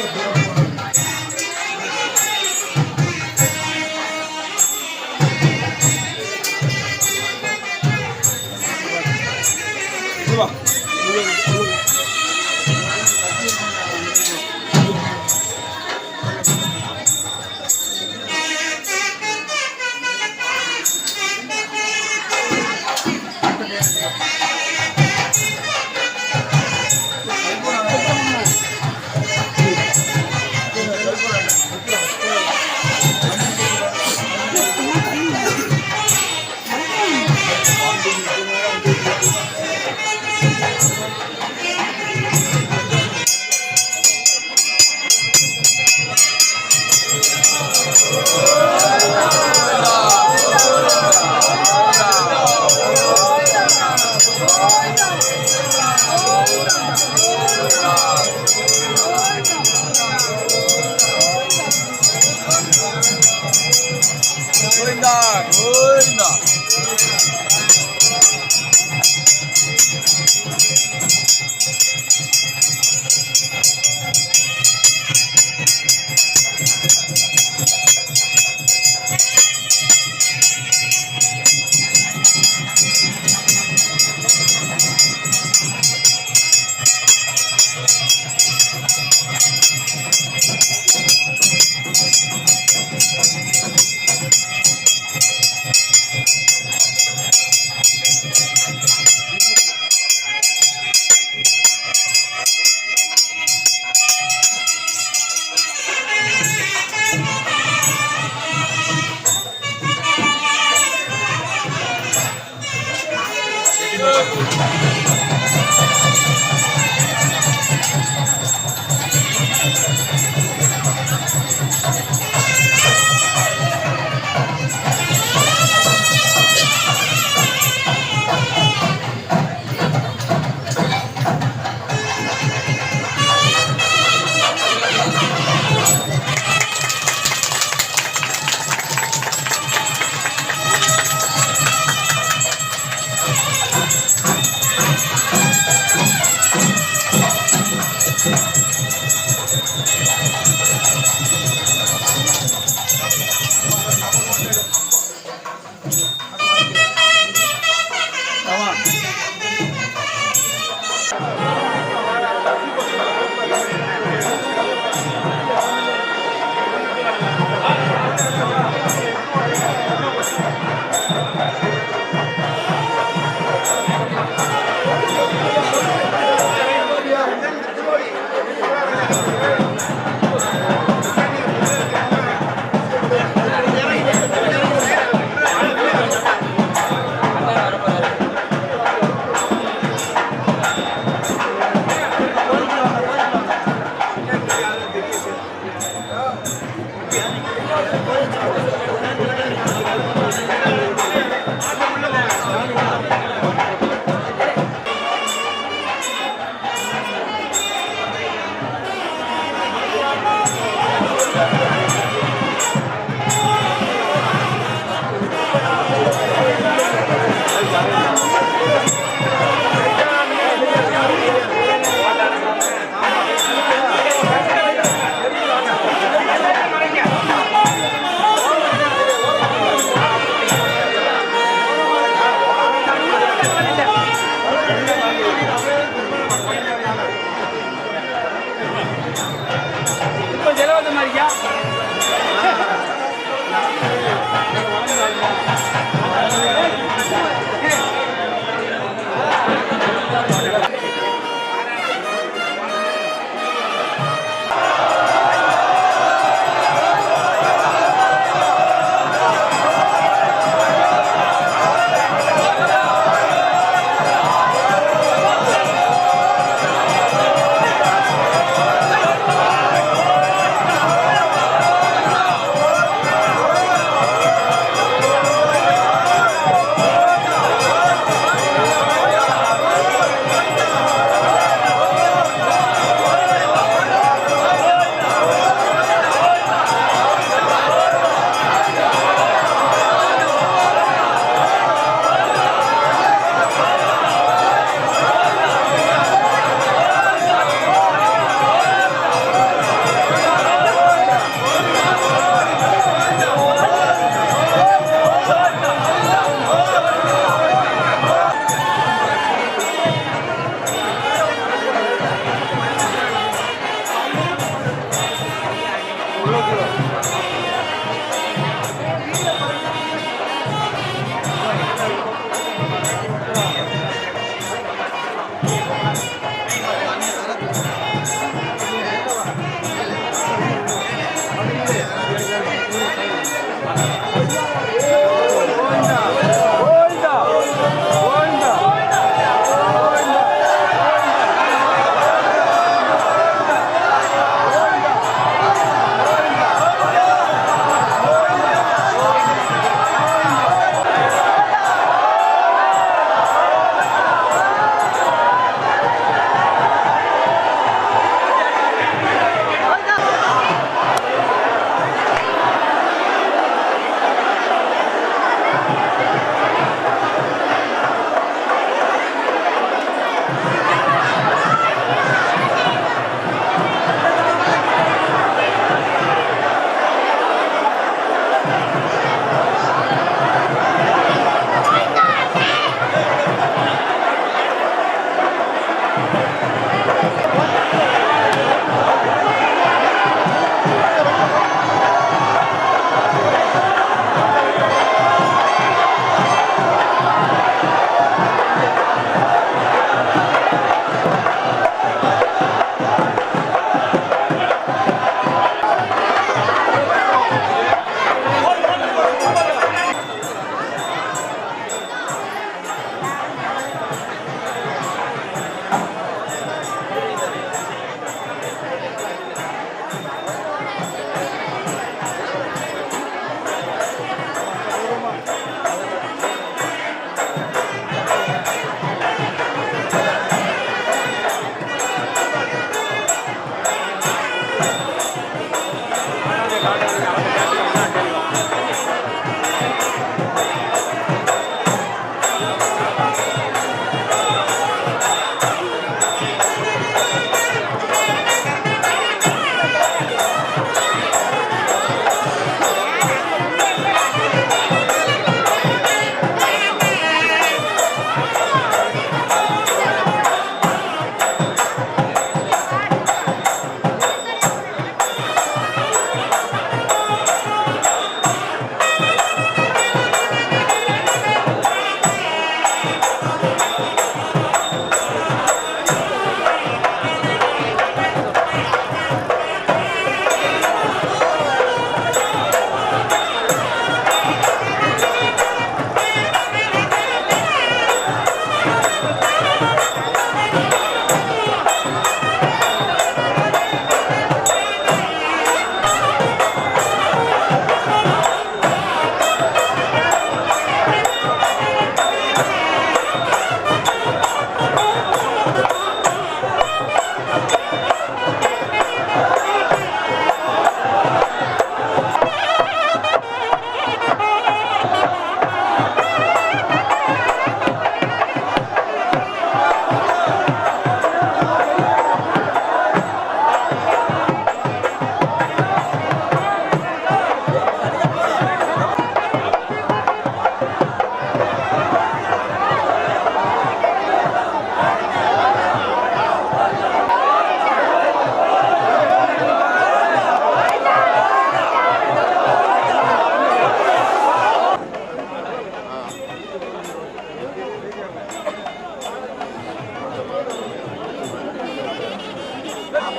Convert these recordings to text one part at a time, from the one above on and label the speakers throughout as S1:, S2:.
S1: Thank you.
S2: Goinda, goinda.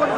S2: పెట్టిన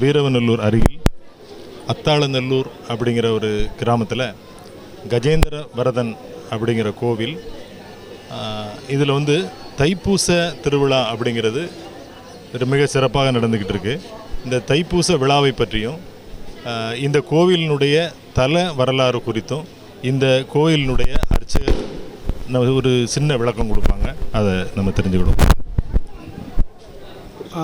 S2: வீரவநல்லூர் அருகில் அத்தாளநல்லூர் அப்படிங்கிற ஒரு கிராமத்தில் கஜேந்திர வரதன் அப்படிங்கிற கோவில். இதில் வந்து தைப்பூச திருவிழா அப்படிங்கிறது மிக சிறப்பாக நடந்துக்கிட்டு இருக்கு. இந்த தைப்பூச விழாவை பற்றியும் இந்த கோவிலினுடைய தல வரலாறு குறித்தும் இந்த கோவிலினுடைய அர்ச்சகர் ஒரு சின்ன விளக்கம் கொடுப்பாங்க. அதை நம்ம தெரிஞ்சுக்கிடுவோம்.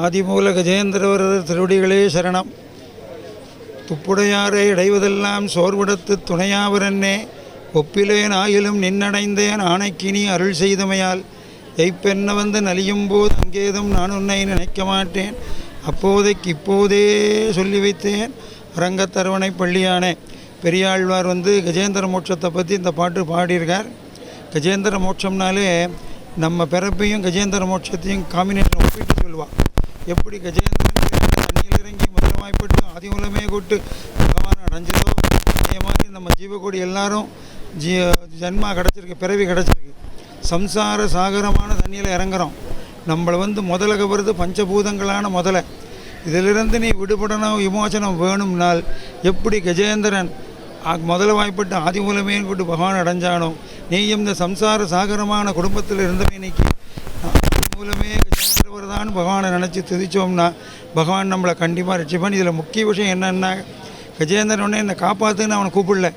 S3: ஆதிமூல கஜேந்திரவரர் திருவடிகளே சரணம். துப்புடையாரை அடைவதெல்லாம் சோர்விடத்து துணையாவரன்னே ஒப்பிலேன் ஆயிலும் நின்னடைந்தேன் ஆணைக்கினி அருள் செய்தமையால். எய்ப்பென்ன வந்து நலியும் போது அங்கேதும் நான் உன்னை நினைக்க மாட்டேன். அப்போதைக்கு இப்போதே சொல்லி வைத்தேன். அரங்கத்தரவணை பள்ளியானே. பெரியாழ்வார் வந்து கஜேந்திர மோட்சத்தை பற்றி இந்த பாட்டு பாடியிருக்கார். கஜேந்திர மோட்சம்னாலே நம்ம பிறப்பையும் கஜேந்திர மோட்சத்தையும் காம்பினேஷன் ஒப்பிட்டு சொல்லுவாள் எப்படி கஜேந்திரன் தண்ணியில் இறங்கி மதுரமாய்ப்பட்டு ஆதிமூலமே கூட்டு பகவான் அடைஞ்சதோ அதே மாதிரி நம்ம ஜீவகோடி எல்லாரும் ஜீ ஜன்மா கிடச்சிருக்கு பிறவி கிடச்சிருக்கு. சம்சார சாகரமான தண்ணியில் இறங்குறோம். நம்மளை வந்து முதல கவருது பஞ்சபூதங்களான முதலை. இதிலிருந்து நீ விடுபடணும் விமோசனம் வேணும்னால் எப்படி கஜேந்திரன் முதல வாய்ப்பட்டு ஆதி மூலமே கொண்டு பகவான் அடைஞ்சானோ நீயும் இந்த சம்சார சாகரமான குடும்பத்தில் இருந்தவே இன்னைக்கு ஆதி மூலமே தான் பகவானை நினச்சி துதிச்சோம்னா பகவான் நம்மளை கண்டிப்பாக ரட்சிப்பான் இதில் முக்கிய விஷயம் என்னென்னா கஜேந்திரன் உடனே என்னை காப்பாற்றுன்னு அவனை கூப்பிடல.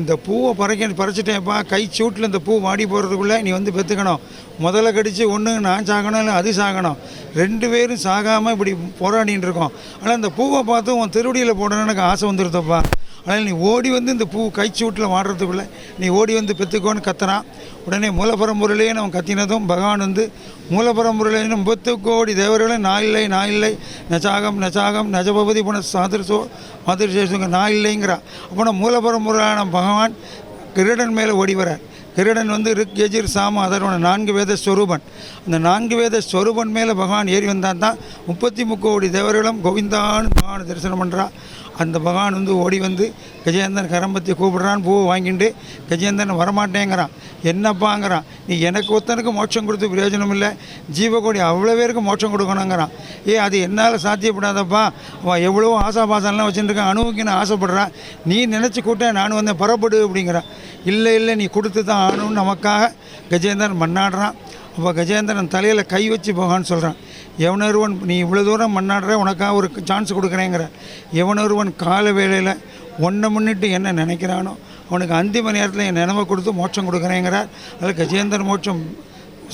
S3: இந்த பூவை பறைக்க பறிச்சிட்டேன்ப்பா கை சூட்டில் இந்த பூ வாடி போகிறதுக்குள்ளே நீ வந்து பெற்றுக்கணும் முதல்ல கடித்து ஒன்று நான் சாகணும் இல்லை அது சாகணும். ரெண்டு பேரும் சாகாமல் இப்படி போராடின்னு இருக்கோம். ஆனால் இந்த பூவை பார்த்து உன் திருவடியில் போடணும்னு எனக்கு ஆசை வந்துருத்தப்பா ஆனால் நீ ஓடி வந்து இந்த பூ கைச்சூட்டில் மாடுறதுக்குள்ளே நீ ஓடி வந்து பெற்றுக்கோன்னு கத்துறான் உடனே மூலப்பரம்பொருளே நம்ம கத்தினதும் பகவான் வந்து மூலப்பரம்பொருளே முப்பத்து கோடி தேவர்களே நான் இல்லை நான் இல்லை நச்சாகம் நச்சாகம் நஜபதி புன சாதிர்சோ மாதிரிசேஷங்க நான் இல்லைங்கிறா அப்போனா மூலப்பரம்பொருளான பகவான் கிரீடன் மேலே ஓடி வரார். கிரீடன் வந்து ரிக் எஜிர் சாம அதர்வன நான்கு வேத ஸ்வரூபன் அந்த நான்கு வேத ஸ்வரூபன் மேலே பகவான் ஏறி வந்தால் தான் முப்பத்தி முக்கோடி தேவர்களும் கோவிந்தான்னு பகவான் தரிசனம் பண்ணுறா அந்த பகவான் வந்து ஓடி வந்து கஜேந்திரன் கரம்பத்தி கூப்பிடுறான் பூவை வாங்கிட்டு கஜேந்திரன் வரமாட்டேங்கிறான். என்னப்பாங்கிறான்? நீ எனக்கு ஒருத்தனுக்கு மோட்சம் கொடுத்து பிரயோஜனம் இல்லை ஜீவகோடி அவ்வளோ பேருக்கு மோட்சம் கொடுக்கணுங்கிறான். ஏ அது என்னால் சாத்தியப்படாதப்பா. அவன் எவ்வளவோ ஆசாபாசம்லாம் வச்சுருக்கான். அணுவுக்கு ஆசைப்படுறான் நீ நினச்சி கூட்ட நான் வந்து புறப்படு அப்படிங்கிறான் இல்லை இல்லை நீ கொடுத்து தான் ஆணுன்னு நமக்காக கஜேந்திரன் மன்னாடுறான் அப்போ கஜேந்திரன் தலையில் கை வச்சு போகான்னு சொல்கிறான் எவனொருவன் நீ இவ்வளோ தூரம் மன்னாடுற உனக்காக ஒரு சான்ஸ் கொடுக்குறேங்கிற. எவனொருவன் கால வேளையில் ஒன்றை முன்னிட்டு என்ன நினைக்கிறானோ அவனுக்கு அந்திம நேரத்தில் என் நினைவை கொடுத்து மோட்சம் கொடுக்குறேங்கிறார். அதில் கஜேந்திர மோட்சம்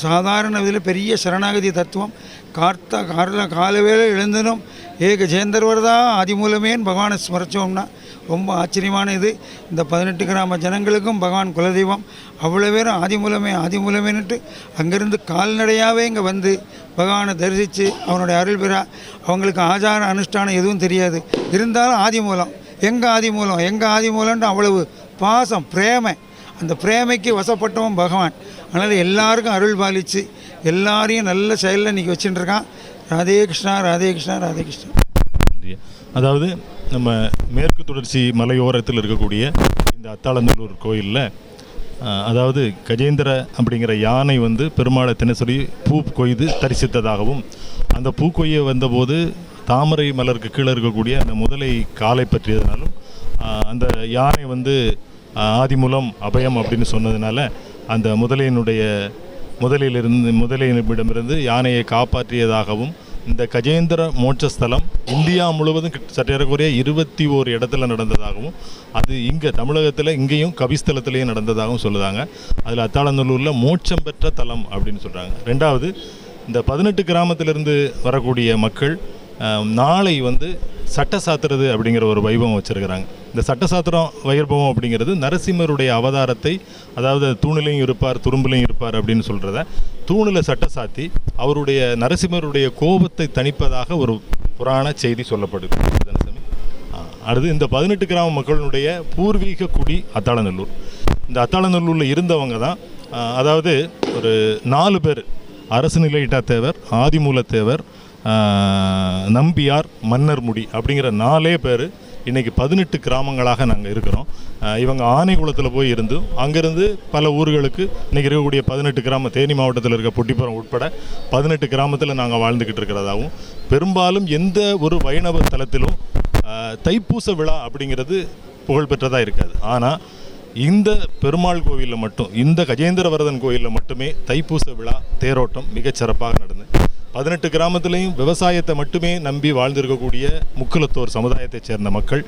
S3: சாதாரண இதில் பெரிய சரணாகதி தத்துவம். கார்த்தா காரில் காலவேளை எழுந்தனும் ஏ கஜேந்தர்வர் தான் ஆதிமூலமேன்னு பகவானை ஸ்மரிச்சோம்னா ரொம்ப ஆச்சரியமான இது இந்த பதினெட்டு கிராம ஜனங்களுக்கும் பகவான் குலதெய்வம் அவ்வளோ பேரும் ஆதிமூலமே ஆதிமூலமேன்னுட்டு அங்கேருந்து கால்நடையாகவே இங்கே வந்து பகவானை தரிசித்து அவனுடைய அருள் பெறா. அவங்களுக்கு ஆச்சார அனுஷ்டானம் எதுவும் தெரியாது. இருந்தாலும் ஆதிமூலம். எங்கள் ஆதிமூலம்? எங்கள் ஆதிமூலம்ன்ட்டு அவ்வளவு பாசம் பிரேமை. அந்த பிரேமைக்கு வசப்பட்டவன் பகவான். அதனால் எல்லாருக்கும் அருள் பாலித்து எல்லாரையும் நல்ல செயலில் இன்றைக்கி வச்சுட்டுருக்கான் ராதே கிருஷ்ணா ராதே கிருஷ்ணா ராதே கிருஷ்ணா.
S2: அதாவது நம்ம மேற்கு தொடர்ச்சி மலையோரத்தில் இருக்கக்கூடிய இந்த அத்தாளநல்லூர் கோயிலில் அதாவது கஜேந்திர அப்படிங்கிற யானை வந்து பெருமாளை தினசரி பூ கொய்து தரிசித்ததாகவும் அந்த பூ கொய்ய வந்தபோது தாமரை மலருக்கு கீழே இருக்கக்கூடிய அந்த முதலை காலை பற்றியதுனாலும் அந்த யானை வந்து ஆதிமூலம் அபயம் அப்படின்னு சொன்னதுனால அந்த முதலையினுடைய முதலையிலிருந்து முதலையினிடமிருந்து யானையை காப்பாற்றியதாகவும் இந்த கஜேந்திர மோட்சஸ்தலம் இந்தியா முழுவதும் கிட்ட- சற்றேறக்குறைய இருபத்தி ஓரு இடத்துல நடந்ததாகவும் அது இங்கே தமிழகத்தில் இங்கேயும் கபிஸ்தலத்திலையும் நடந்ததாகவும் சொல்லுதாங்க. அதில் அத்தாளநல்லூரில் மோட்சம் பெற்ற தலம் அப்படின்னு சொல்கிறாங்க ரெண்டாவது இந்த பதினெட்டு கிராமத்திலிருந்து வரக்கூடிய மக்கள் நாளை வந்து சட்ட சாத்துறது அப்படிங்கிற ஒரு வைபவம் வச்சுருக்கிறாங்க. இந்த சட்ட சாத்திரம் வைபவம் அப்படிங்கிறது நரசிம்மருடைய அவதாரத்தை அதாவது தூணிலையும் இருப்பார் துரும்புலையும் இருப்பார் அப்படின்னு சொல்கிறத தூணில் சட்ட சாத்தி அவருடைய நரசிம்மருடைய கோபத்தை தணிப்பதாக ஒரு புராண செய்தி சொல்லப்படுது. அடுத்து இந்த பதினெட்டு கிராம மக்களுடைய பூர்வீக குடி அத்தாளநல்லூர். இந்த அத்தாளநல்லூரில் இருந்தவங்க தான் அதாவது ஒரு நாலு பேர் அரசு நிலையிட்டா தேவர் ஆதிமூலத்தேவர் தேவர் நம்பியார் மன்னர் முடி அப்படிங்கிற நாலே பேர் இன்றைக்கி பதினெட்டு கிராமங்களாக நாங்கள் இருக்கிறோம். இவங்க ஆனைக்குளத்தில் போய் இருந்து அங்கேருந்து பல ஊர்களுக்கு இன்றைக்கி இருக்கக்கூடிய பதினெட்டு கிராம தேனி மாவட்டத்தில் இருக்க பொட்டிப்புறம் உட்பட பதினெட்டு கிராமத்தில் நாங்கள் வாழ்ந்துக்கிட்டு இருக்கிறதாகவும் பெரும்பாலும் எந்த ஒரு வைணவ தலத்திலும் தைப்பூச விழா அப்படிங்கிறது புகழ்பெற்றதாக இருக்காது. ஆனால் இந்த பெருமாள் கோவிலில் மட்டும் இந்த கஜேந்திரவரதன் கோயிலில் மட்டுமே தைப்பூச விழா தேரோட்டம் மிகச்சிறப்பாக நடந்து பதினெட்டு கிராமத்திலையும் விவசாயத்தை மட்டுமே நம்பி வாழ்ந்திருக்கக்கூடிய முக்குலத்தோர் சமுதாயத்தைச் சேர்ந்த மக்கள்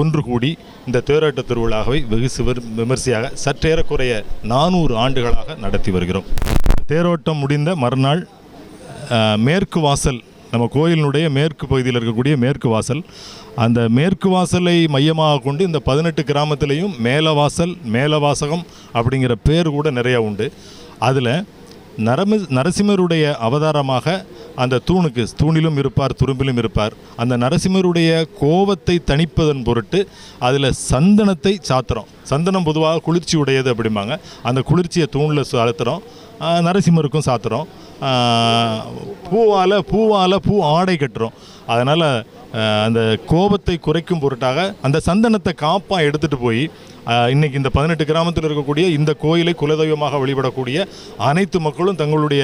S2: ஒன்று கூடி இந்த தேரோட்ட திருவிழாவை வெகு சிவர் விமர்சையாக சற்றேறக்குறைய நானூறு ஆண்டுகளாக நடத்தி வருகிறோம். தேரோட்டம் முடிந்த மறுநாள் மேற்கு வாசல் நம்ம கோயிலினுடைய மேற்கு பகுதியில் இருக்கக்கூடிய மேற்கு வாசல் அந்த மேற்கு வாசலை மையமாக கொண்டு இந்த பதினெட்டு கிராமத்திலையும் மேலவாசல் மேலவாசகம் அப்படிங்கிற பேர் கூட நிறைய உண்டு. அதில் நரம நரசிம்மருடைய அவதாரமாக அந்த தூணுக்கு தூணிலும் இருப்பார் துரும்பிலும் இருப்பார். அந்த நரசிம்மருடைய கோபத்தை தணிப்பதன் பொருட்டு அதில் சந்தனத்தை சாத்துறோம். சந்தனம் பொதுவாக குளிர்ச்சி உடையது அப்படிம்பாங்க. அந்த குளிர்ச்சியை தூணில் சாத்துறோம். நரசிம்மருக்கும் சாத்துறோம். பூவால் பூவால் பூ ஆடை கட்டுறோம். அதனால் அந்த கோபத்தை குறைக்கும் பொருட்டாக அந்த சந்தனத்தை காப்பாக எடுத்துகிட்டு போய் இன்னைக்கு இந்த பதினெட்டு கிராமத்தில் இருக்கக்கூடிய இந்த கோயிலை குலதெய்வமாக வழிபடக்கூடிய அனைத்து மக்களும் தங்களுடைய